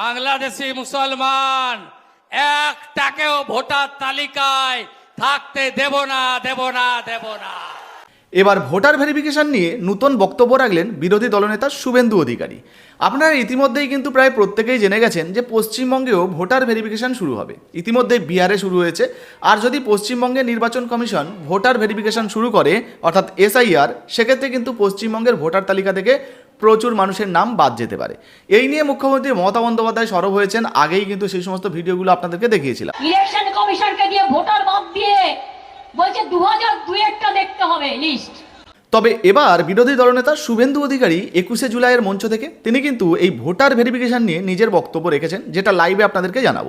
বাংলাদেশি মুসলমান একটাকেও ভোটার তালিকায় থাকতে দেব না দেব না দেব না। এবার ভোটার ভেরিফিকেশন নিয়ে নতুন বক্তব্য রাখলেন বিরোধী দলনেতা শুভেন্দু অধিকারী। আপনারা ইতিমধ্যেই কিন্তু প্রায় প্রত্যেকেই জেনে গেছেন যে পশ্চিমবঙ্গেও ভোটার ভেরিফিকেশন শুরু হবে। ইতিমধ্যে বিহারে শুরু হয়েছে। আর যদি পশ্চিমবঙ্গের নির্বাচন কমিশন ভোটার ভেরিফিকেশন শুরু করে, অর্থাৎ এসআইআর, সেক্ষেত্রে কিন্তু পশ্চিমবঙ্গের ভোটার তালিকা থেকে প্রচুর মানুষের নাম বাদ যেতে পারে। এই নিয়ে মুখ্যমন্ত্রী মমতা বন্দ্যোপাধ্যায় সরব হয়েছেন। আগেই কিন্তু সেই সমস্ত ভিডিওগুলো আপনাদেরকে দেখিয়েছিলাম। ইলেকশন কমিশনকে দিয়ে ভোটার বাদ দিয়ে বলছে দু হাজার দুয়েরটা দেখতে হবে লিস্ট। তবে এবার বিরোধী দলনেতা শুভেন্দু অধিকারী একুশে জুলাইয়ের মঞ্চ থেকে তিনি কিন্তু এই ভোটার ভেরিফিকেশন নিয়ে নিজের বক্তব্য রেখেছেন, যেটা লাইভে আপনাদেরকে জানাব।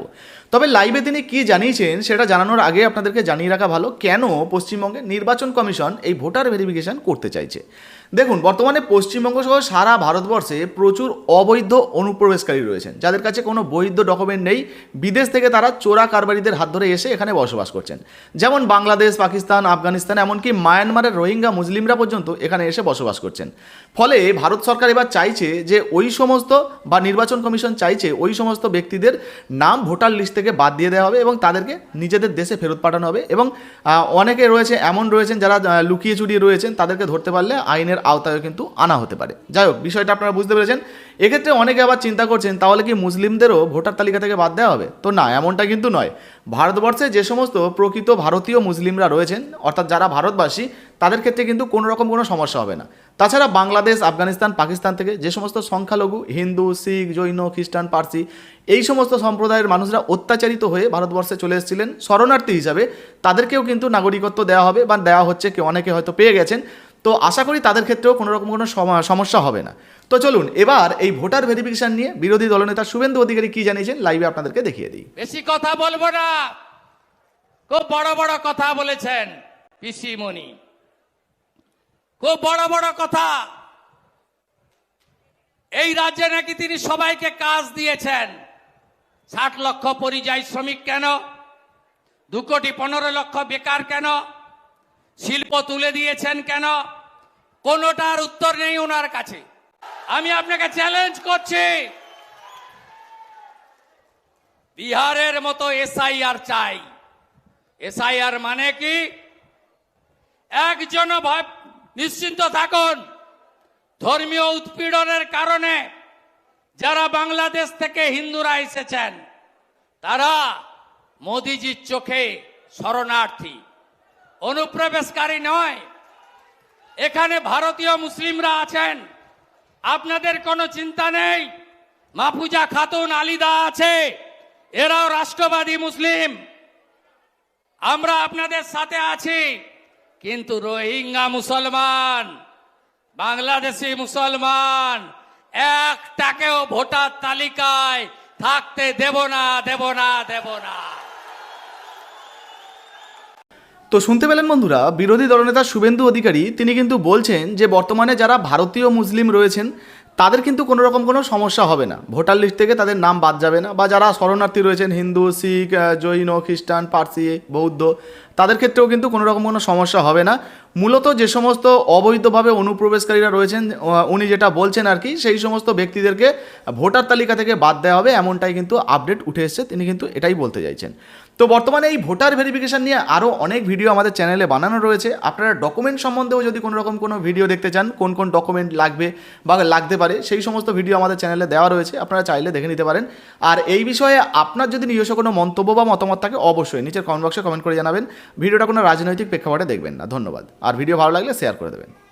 তবে লাইভে তিনি কি জানিয়েছেন সেটা জানানোর আগে আপনাদেরকে জানিয়ে রাখা ভালো, কেন পশ্চিমবঙ্গে নির্বাচন কমিশন এই ভোটার ভেরিফিকেশন করতে চাইছে? দেখুন, বর্তমানে পশ্চিমবঙ্গ সহ সারা ভারতবর্ষে প্রচুর অবৈধ অনুপ্রবেশকারী রয়েছেন, যাদের কাছে কোনো বৈধ ডকুমেন্ট নেই। বিদেশ থেকে তারা চোরা কারবারিদের হাত ধরে এসে এখানে বসবাস করছেন। যেমন বাংলাদেশ, পাকিস্তান, আফগানিস্তান, এমনকি মায়ানমারের রোহিঙ্গা মুসলিমরা পর্যন্ত এখানে এসে বসবাস করছেন। ফলে ভারত সরকার এবার চাইছে যে ওই সমস্ত বা নির্বাচন কমিশন চাইছে ওই সমস্ত ব্যক্তিদের নাম ভোটার লিস্ট থেকে বাদ দিয়ে দেওয়া হবে এবং তাদেরকে নিজেদের দেশে ফেরত পাঠানো হবে এবং অনেকে রয়েছে, এমন রয়েছেন যারা লুকিয়ে চুরিয়ে রয়েছেন, তাদেরকে ধরতে পারলে আইনের আওতায় কিন্তু আনা হতে পারে। যাই হোক, বিষয়টা আপনারা বুঝতে পেরেছেন। এক্ষেত্রে অনেকে আবার চিন্তা করছেন, তাহলে কি মুসলিমদেরও ভোটার তালিকা থেকে বাদ দেওয়া হবে? তো না, এমনটা কিন্তু নয়। ভারতবর্ষে যে সমস্ত প্রকৃত ভারতীয় মুসলিমরা রয়েছেন, অর্থাৎ যারা ভারতবাসী, তাদের ক্ষেত্রে কিন্তু কোনো রকম কোনো সমস্যা হবে না। তাছাড়া বাংলাদেশ, আফগানিস্তান, পাকিস্তান থেকে যে সমস্ত সংখ্যালঘু, হিন্দু, শিখ, জৈন, খ্রিস্টান, পার্সি, এই সমস্ত সম্প্রদায়ের মানুষরা অত্যাচারিত হয়ে ভারতবর্ষে চলে এসেছিলেন। শরণার্থী হিসাবে তাদেরকেও কিন্তু নাগরিকত্ব দেওয়া হবে বা দেওয়া হচ্ছে, কেউ অনেকে হয়তো পেয়ে গেছেন। তো আশা করি তাদের ক্ষেত্রেও কোনো রকম কোনো সমস্যা হবে না। তো চলুন, এবার এই ভোটার ভেরিফিকেশন নিয়ে বিরোধী দলনেতা শুভেন্দু অধিকারী কি জানিয়েছেন লাইভে আপনাদেরকে দেখিয়ে দিই। বেশি কথা বলব না। খুব বড় বড় কথা বলেছেন পিসিমণি। খুব বড় বড় কথা। এই রাজ্যে নাকি তিনি সবাইকে কাজ দিয়েছেন। ষাট লক্ষ পরিযায়ী শ্রমিক কেন? দু কোটি পনেরো লক্ষ বেকার কেন? শিল্প তুলে দিয়েছেন কেন? কোনোটার উত্তর নেই ওনার কাছে। আমি আপনাকে চ্যালেঞ্জ করছি। বিহারের মতো এসআইআর চাই। এসআইআর মানে কি? একজন নিশ্চিন্ত থাকুন। ধর্মীয় উৎপীড়নের কারণে যারা বাংলাদেশ থেকে হিন্দুরা এসেছেন, তারা মোদিজির চোখে শরণার্থী। অনুপ্রবেশকারী নয়। এখানে ভারতীয় মুসলিমরা আছেন। আপনাদের কোনো চিন্তা নেই। মাফুজা খাতুন আলিদা আছে। এরাও রাষ্ট্রবাদী মুসলিম। আমরা আপনাদের সাথে আছি। কিন্তু রোহিঙ্গা মুসলমান, বাংলাদেশি মুসলমান, একটাকেও ভোটার তালিকায় থাকতে দেব না দেব না দেব না। তো শুনতে পেলেন বন্ধুরা, বিরোধী দলনেতা শুভেন্দু অধিকারী, তিনি কিন্তু বলছেন যে বর্তমানে যারা ভারতীয় মুসলিম রয়েছেন, তাদের কিন্তু কোনো রকম কোনো সমস্যা হবে না। ভোটার লিস্ট থেকে তাদের নাম বাদ যাবে না। বা যারা শরণার্থী রয়েছেন, হিন্দু, শিখ জৈন, খ্রিস্টান, পার্সি, বৌদ্ধ তাদের ক্ষেত্রেও কিন্তু কোনো রকম কোনো সমস্যা হবে না। মূলত যে সমস্ত অবৈধভাবে অনুপ্রবেশকারীরা রয়েছেন উনি যেটা বলছেন আর কি, সেই সমস্ত ব্যক্তিদেরকে ভোটার তালিকা থেকে বাদ দেওয়া হবে, এমনটাই কিন্তু আপডেট উঠে এসছে, তিনি কিন্তু এটাই বলতে চাইছেন। তো বর্তমানে এই ভোটার ভেরিফিকেশন নিয়ে আরও অনেক ভিডিও আমাদের চ্যানেলে বানানো রয়েছে। আপনারা ডকুমেন্ট সম্বন্ধেও যদি কোনো রকম কোনো ভিডিও দেখতে চান, কোন কোন ডকুমেন্ট লাগবে বা লাগতে পারে, সেই সমস্ত ভিডিও আমাদের চ্যানেলে দেওয়া রয়েছে, আপনারা চাইলে দেখে নিতে পারেন। আর এই বিষয়ে আপনার যদি নিজস্ব কোনো মন্তব্য বা মতামত থাকে, অবশ্যই নিচের কমেন্ট বক্সে কমেন্ট করে জানাবেন। ভিডিওটা কোনো রাজনৈতিক প্রেক্ষাপটে দেখবেন না। ধন্যবাদ। আর ভিডিও ভালো লাগলে শেয়ার করে দেবেন।